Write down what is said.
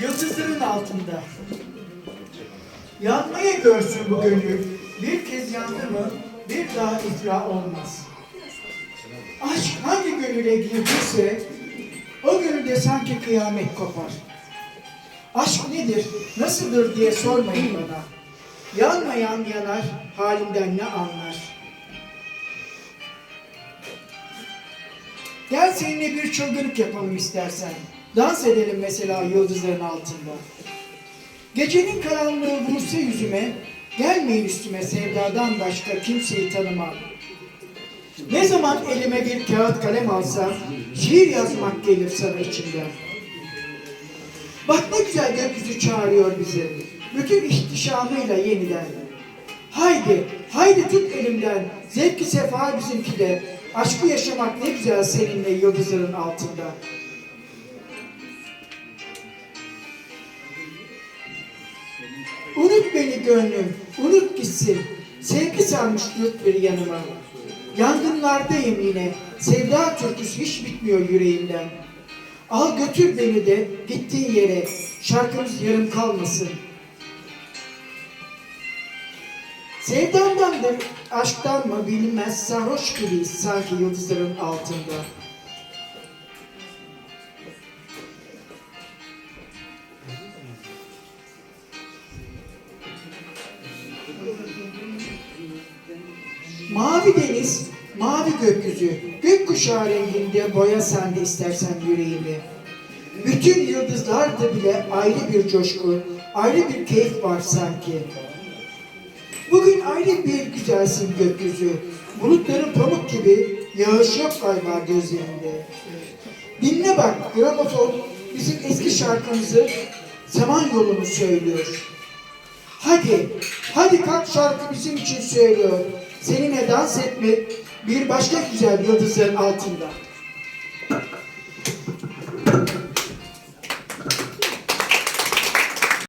Yıldızların altında. Yanmaya görsün bu gönül. Bir kez yandı mı bir daha iflah olmaz. Aşk hangi gönüle girdiyse o gönülde sanki kıyamet kopar. Aşk nedir, nasıldır diye sormayın bana. Yanmayan yanar, halimden ne anlar. Gel seninle bir çılgınlık yapalım istersen. Dans edelim mesela yıldızların altında. Gecenin karanlığı vursa yüzüme, gelmeyin üstüme sevdadan başka kimseyi tanımam. Ne zaman elime bir kağıt kalem alsam, şiir yazmak gelir sana içimden. Bak ne güzel gökyüzü çağırıyor bizi. Bütün ihtişamıyla yeniden. Haydi, haydi tut elimden. Zevki sefa bizimki de. Aşkı yaşamak ne güzel seninle yıldızların altında. Beni gönlüm, unut gitsin. Sevgi sarmış yurt bir yanıma. Yangınlardayım yine. Sevda türküsü hiç bitmiyor yüreğimden. Al götür beni de gittiğin yere. Şarkımız yarım kalmasın. Sevdandandır, aşktan mı bilinmez sarhoş gibiyiz sanki yıldızların altında. Mavi deniz, mavi gökyüzü, gökkuşağı renginde boya sen de istersen yüreğimi. Bütün yıldızlarda bile ayrı bir coşku, ayrı bir keyif var sanki. Bugün ayrı bir güzelsin gökyüzü. Bulutların pamuk gibi yağış yok galiba gözlerinde. Dinle bak gramofon bizim eski şarkımızı zaman yolunu söylüyor. Hadi, hadi kalk şarkı bizim için söylüyor. Seninle dans etmek bir başka güzel yıldızların altında.